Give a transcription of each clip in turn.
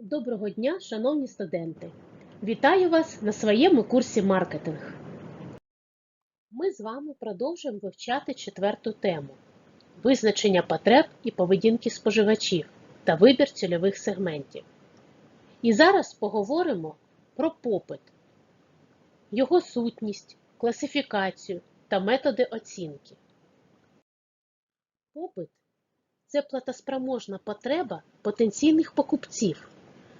Доброго дня, шановні студенти! Вітаю вас на своєму курсі маркетинг. Ми з вами продовжуємо вивчати четверту тему визначення потреб і поведінки споживачів та вибір цільових сегментів. І зараз поговоримо про попит, його сутність, класифікацію та методи оцінки. Попит це платоспроможна потреба потенційних покупців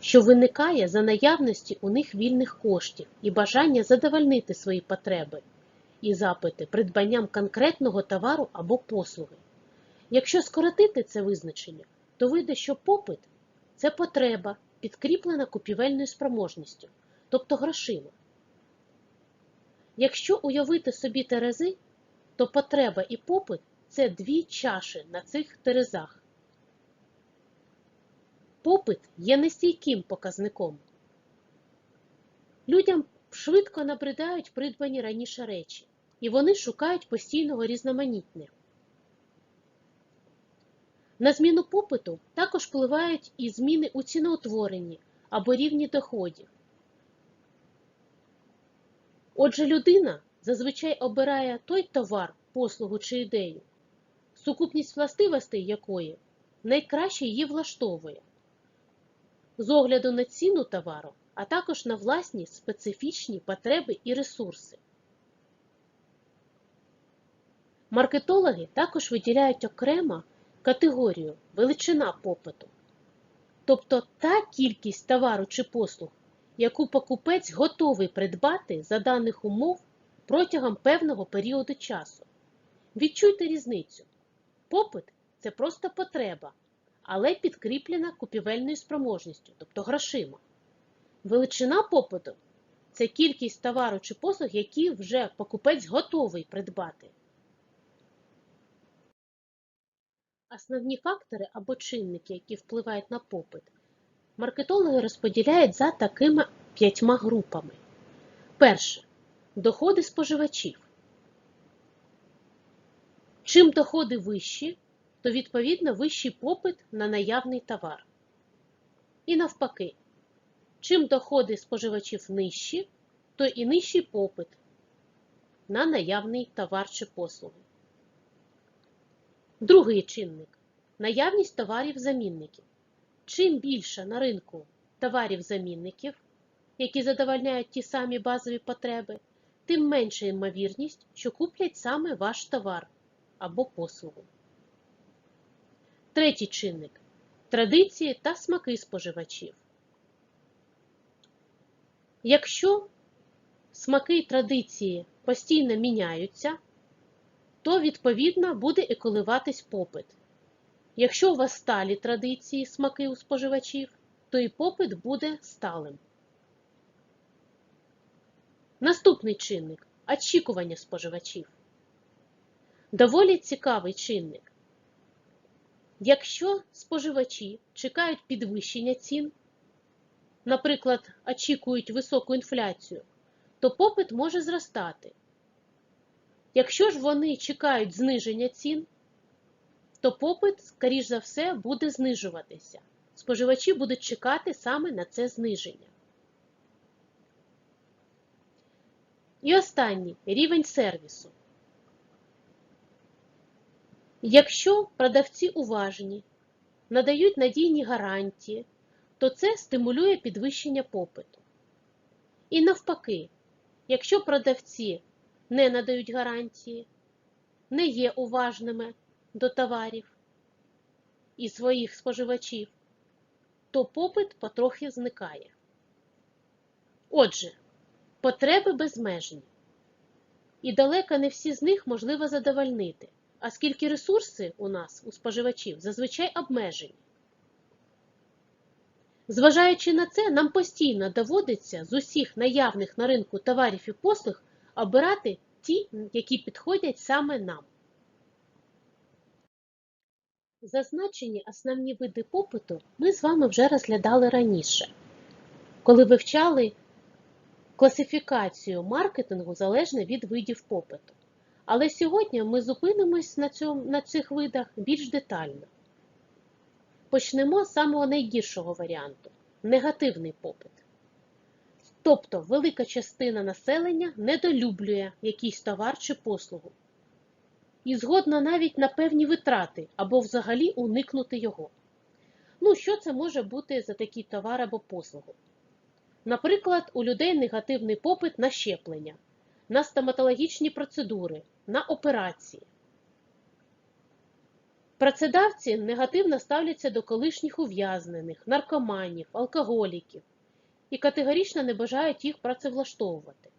що виникає за наявності у них вільних коштів і бажання задовольнити свої потреби і запити придбанням конкретного товару або послуги. Якщо скоротити це визначення, то вийде, що попит це потреба, підкріплена купівельною спроможністю, тобто грошима. Якщо уявити собі терези, то потреба і попит це дві чаші на цих терезах. Попит є нестійким показником. Людям швидко набридають придбані раніше речі, і вони шукають постійного різноманіття. На зміну попиту також впливають і зміни у ціноутворенні або рівні доходів. Отже, людина зазвичай обирає той товар, послугу чи ідею, сукупність властивостей якої найкраще її влаштовує з огляду на ціну товару, а також на власні специфічні потреби і ресурси. Маркетологи також виділяють окремо категорію величина попиту, тобто та кількість товару чи послуг, яку покупець готовий придбати за даних умов протягом певного періоду часу. Відчуйте різницю. Попит це просто потреба, але підкріплена купівельною спроможністю, тобто грошима. Величина попиту це кількість товару чи послуг, які вже покупець готовий придбати. Основні фактори або чинники, які впливають на попит, маркетологи розподіляють за такими п'ятьма групами. Перше доходи споживачів. Чим доходи вищі, то відповідно вищий попит на наявний товар. І навпаки, чим доходи споживачів нижчі, то і нижчий попит на наявний товар чи послуги. Другий чинник наявність товарів-замінників. Чим більше на ринку товарів-замінників, які задовольняють ті самі базові потреби, тим менша ймовірність, що куплять саме ваш товар або послугу. Третій чинник традиції та смаки споживачів. Якщо смаки і традиції постійно міняються, то відповідно буде і коливатись попит. Якщо у вас сталі традиції смаки у споживачів, то і попит буде сталим. Наступний чинник очікування споживачів. Доволі цікавий чинник. Якщо споживачі чекають підвищення цін, наприклад, очікують високу інфляцію, то попит може зростати. Якщо ж вони чекають зниження цін, то попит, скоріш за все, буде знижуватися. Споживачі будуть чекати саме на це зниження. І останній рівень сервісу. Якщо продавці уважні, надають надійні гарантії, то це стимулює підвищення попиту. І навпаки, якщо продавці не надають гарантії, не є уважними до товарів і своїх споживачів, то попит потрохи зникає. Отже, потреби безмежні, і далеко не всі з них можливо задовольнити оскільки ресурси у нас, у споживачів, зазвичай обмежені. Зважаючи на це, нам постійно доводиться з усіх наявних на ринку товарів і послуг обирати ті, які підходять саме нам. Зазначені основні види попиту ми з вами вже розглядали раніше, коли вивчали класифікацію маркетингу залежно від видів попиту. Але сьогодні ми зупинимось на, цьому, на цих видах більш детально. Почнемо з самого найгіршого варіанту негативний попит. Тобто велика частина населення недолюблює якийсь товар чи послугу і згодна навіть на певні витрати або взагалі уникнути його. Ну, що це може бути за такий товар або послугу? Наприклад, у людей негативний попит на щеплення, на стоматологічні процедури, на операції. Працедавці негативно ставляться до колишніх ув'язнених, наркоманів, алкоголіків і категорично не бажають їх працевлаштовувати.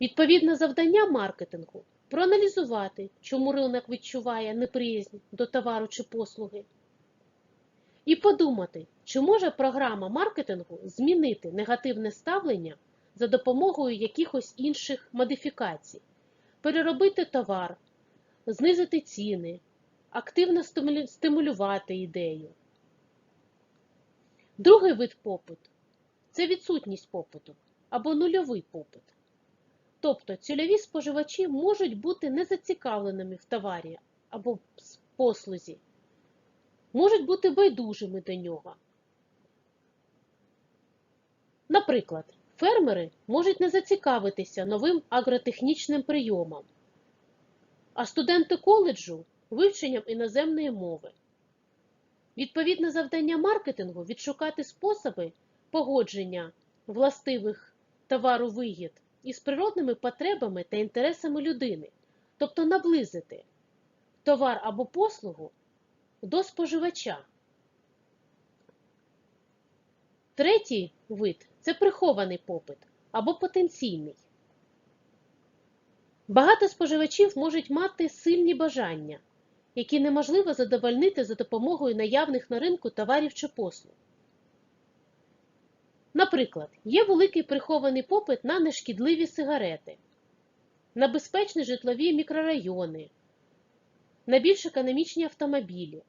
Відповідне завдання маркетингу проаналізувати, чому ринок відчуває неприязнь до товару чи послуги, і подумати, чи може програма маркетингу змінити негативне ставлення за допомогою якихось інших модифікацій, переробити товар, знизити ціни, активно стимулювати ідею. Другий вид попиту це відсутність попиту або нульовий попит. Тобто цільові споживачі можуть бути незацікавленими в товарі або послузі, можуть бути байдужими до нього. Наприклад, фермери можуть не зацікавитися новим агротехнічним прийомом, а студенти коледжу вивченням іноземної мови. Відповідне завдання маркетингу відшукати способи погодження властивих товару із природними потребами та інтересами людини, тобто наблизити товар або послугу до споживача. Третій вид це прихований попит або потенційний. Багато споживачів можуть мати сильні бажання, які неможливо задовольнити за допомогою наявних на ринку товарів чи послуг. Наприклад, є великий прихований попит на нешкідливі сигарети, на безпечні житлові мікрорайони, на більш економічні автомобілі.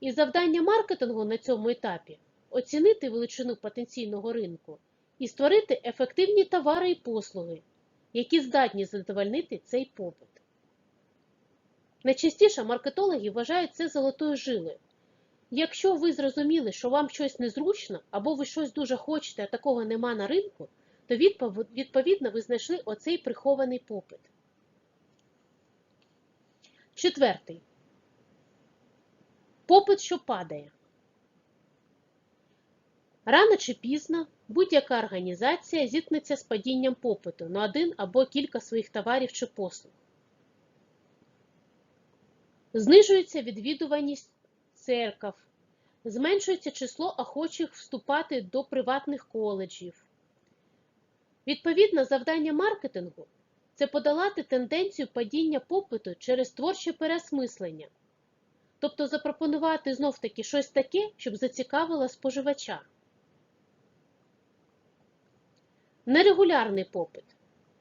І завдання маркетингу на цьому етапі оцінити величину потенційного ринку і створити ефективні товари і послуги, які здатні задовольнити цей попит. Найчастіше маркетологи вважають це золотою жилою. Якщо ви зрозуміли, що вам щось незручно, або ви щось дуже хочете, а такого нема на ринку, то відповідно ви знайшли оцей прихований попит. Четвертий. Попит, що падає. Рано чи пізно будь-яка організація зіткнеться з падінням попиту на один або кілька своїх товарів чи послуг. Знижується відвідуваність церков, зменшується число охочих вступати до приватних коледжів. Відповідно, завдання маркетингу це подолати тенденцію падіння попиту через творче переосмислення, тобто запропонувати знов-таки щось таке, щоб зацікавило споживача. Нерегулярний попит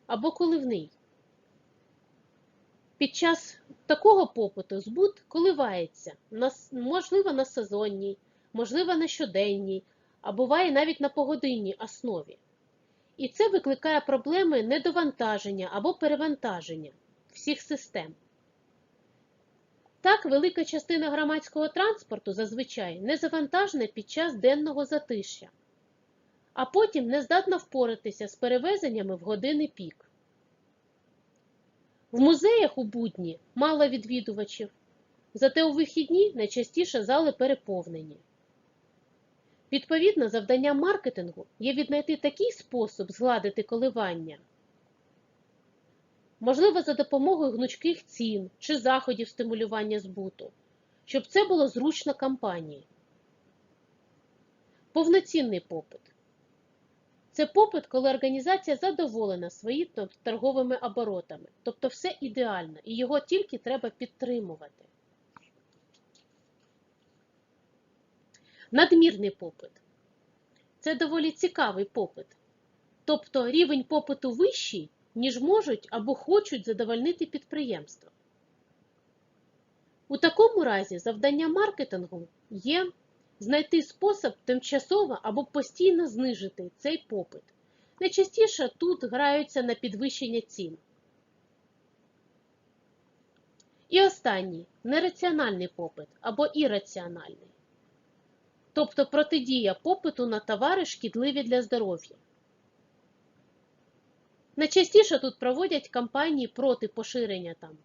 або коливний. Під час такого попиту збут коливається, можливо на сезонній, можливо на щоденній, а буває навіть на погодинній основі. І це викликає проблеми недовантаження або перевантаження всіх систем. Так, велика частина громадського транспорту зазвичай не завантажена під час денного затишя, а потім не здатна впоратися з перевезеннями в години пік. В музеях у будні мало відвідувачів, зате у вихідні найчастіше зали переповнені. Відповідно, завданням маркетингу є віднайти такий спосіб згладити коливання, можливо, за допомогою гнучких цін чи заходів стимулювання збуту, щоб це було зручно компанії. Повноцінний попит. Це попит, коли організація задоволена своїми торговими оборотами. Тобто все ідеально, і його тільки треба підтримувати. Надмірний попит. Це доволі цікавий попит. Тобто рівень попиту вищий, ніж можуть або хочуть задовольнити підприємства. У такому разі завдання маркетингу є знайти спосіб тимчасово або постійно знижити цей попит. Найчастіше тут граються на підвищення цін. І останній нераціональний попит або ірраціональний. тобто протидія попиту на товари шкідливі для здоров'я. Найчастіше тут проводять кампанії проти поширення там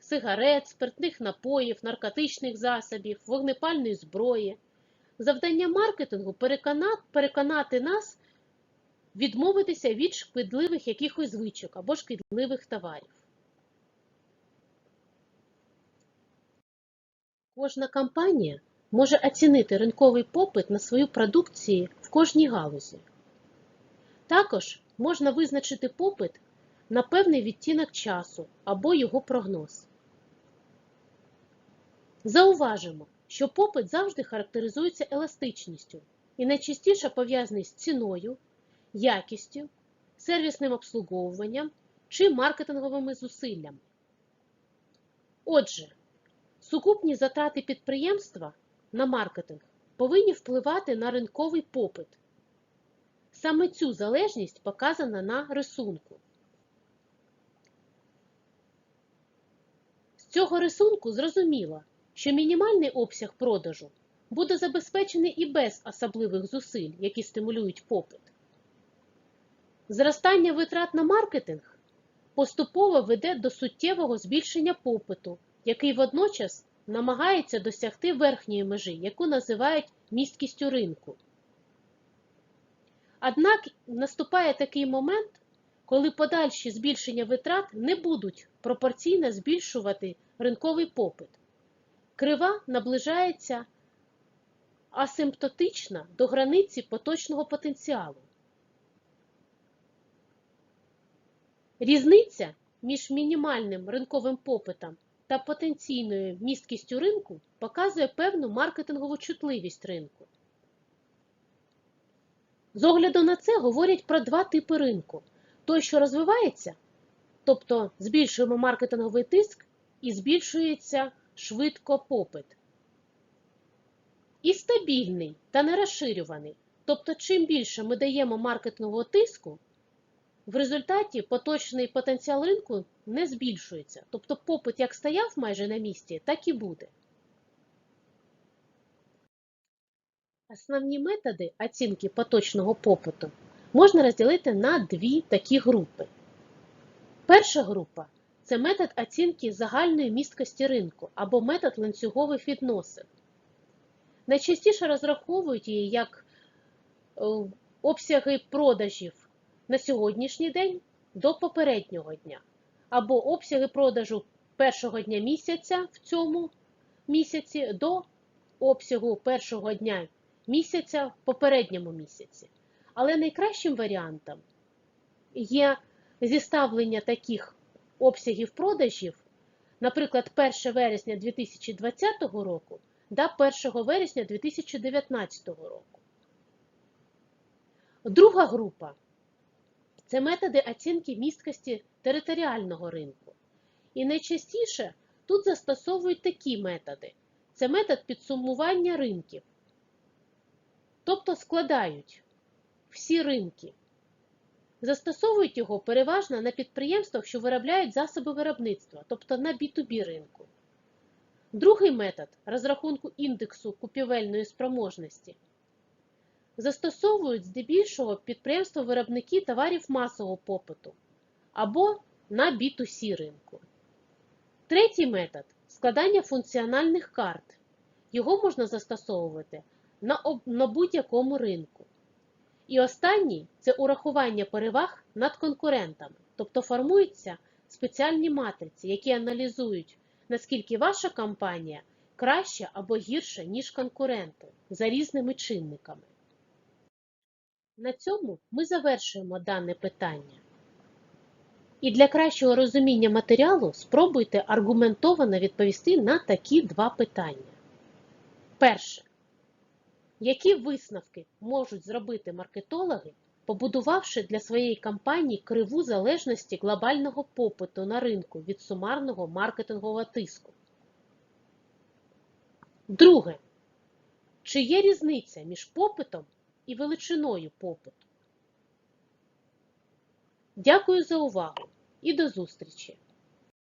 сигарет, спиртних напоїв, наркотичних засобів, вогнепальної зброї. Завдання маркетингу переконати, переконати нас відмовитися від шкідливих якихось звичок або шкідливих товарів. Кожна компанія може оцінити ринковий попит на свою продукцію в кожній галузі. Також можна визначити попит на певний відтінок часу або його прогноз. Зауважимо, що попит завжди характеризується еластичністю і найчастіше пов'язаний з ціною, якістю, сервісним обслуговуванням чи маркетинговими зусиллями. Отже, сукупні затрати підприємства на маркетинг повинні впливати на ринковий попит. Саме цю залежність показана на рисунку. З цього рисунку зрозуміло, що мінімальний обсяг продажу буде забезпечений і без особливих зусиль, які стимулюють попит. Зростання витрат на маркетинг поступово веде до суттєвого збільшення попиту, який водночас намагається досягти верхньої межі, яку називають місткістю ринку. Однак наступає такий момент, коли подальші збільшення витрат не будуть пропорційно збільшувати ринковий попит. Крива наближається асимптотично до границі поточного потенціалу. Різниця між мінімальним ринковим попитом та потенційною місткістю ринку показує певну маркетингову чутливість ринку. З огляду на це говорять про два типи ринку. Той, що розвивається, тобто збільшуємо маркетинговий тиск і збільшується швидко попит. І стабільний та нерозширюваний. Тобто, чим більше ми даємо маркетингового тиску, в результаті поточний потенціал ринку не збільшується. Тобто попит як стояв майже на місці, так і буде. Основні методи оцінки поточного попиту можна розділити на дві такі групи. Перша група це метод оцінки загальної місткості ринку або метод ланцюгових відносин. Найчастіше розраховують її як е, обсяги продажів на сьогоднішній день до попереднього дня, або обсяги продажу першого дня місяця в цьому місяці до обсягу першого дня місяця в попередньому місяці. Але найкращим варіантом є зіставлення таких обсягів продажів, наприклад, 1 вересня 2020 року до 1 вересня 2019 року. Друга група це методи оцінки місткості територіального ринку. І найчастіше тут застосовують такі методи. Це метод підсумування ринків. Тобто складають всі ринки. Застосовують його переважно на підприємствах, що виробляють засоби виробництва, тобто на B2B ринку. Другий метод розрахунку індексу купівельної спроможності застосовують здебільшого підприємства-виробники товарів масового попиту або на B2C ринку. Третій метод складання функціональних карт. Його можна застосовувати на будь-якому ринку. І останній це урахування переваг над конкурентами, тобто формуються спеціальні матриці, які аналізують, наскільки ваша компанія краща або гірша, ніж конкуренти за різними чинниками. На цьому ми завершуємо дане питання. І для кращого розуміння матеріалу спробуйте аргументовано відповісти на такі два питання. Перше. Які висновки можуть зробити маркетологи, побудувавши для своєї компанії криву залежності глобального попиту на ринку від сумарного маркетингового тиску? Друге. Чи є різниця між попитом і величиною попиту? Дякую за увагу і до зустрічі!